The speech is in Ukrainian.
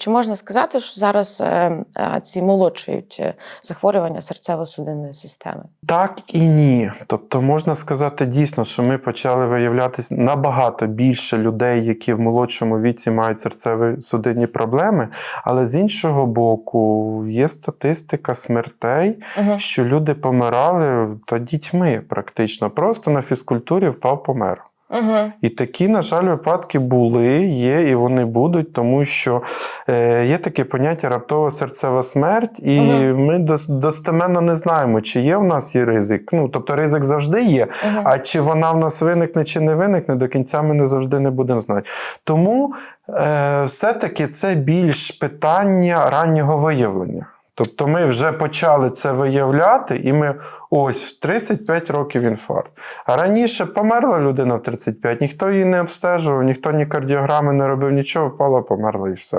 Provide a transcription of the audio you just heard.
Чи можна сказати, що зараз е, е, ці молодшають е, захворювання серцево-судинної системи? Так і ні. Тобто можна сказати дійсно, що ми почали виявлятися набагато більше людей, які в молодшому віці мають серцеві судинні проблеми. Але з іншого боку, є статистика смертей, Угу. що люди помирали та дітьми практично. Просто на фізкультурі впав помер. Угу. І такі, на жаль, випадки були, є і вони будуть, тому що е, є таке поняття раптова серцева смерть, і Мгм. ми дос- достеменно не знаємо, чи є в нас є ризик. Ну, тобто ризик завжди є, Угу. а чи вона в нас виникне, чи не виникне, до кінця ми не завжди не будемо знати. Тому е, все-таки це більш питання раннього виявлення. Тобто ми вже почали це виявляти, і ми ось в 35 років інфаркт. А раніше померла людина в 35, ніхто її не обстежував, ніхто ні кардіограми не робив, нічого, впала, померла і все.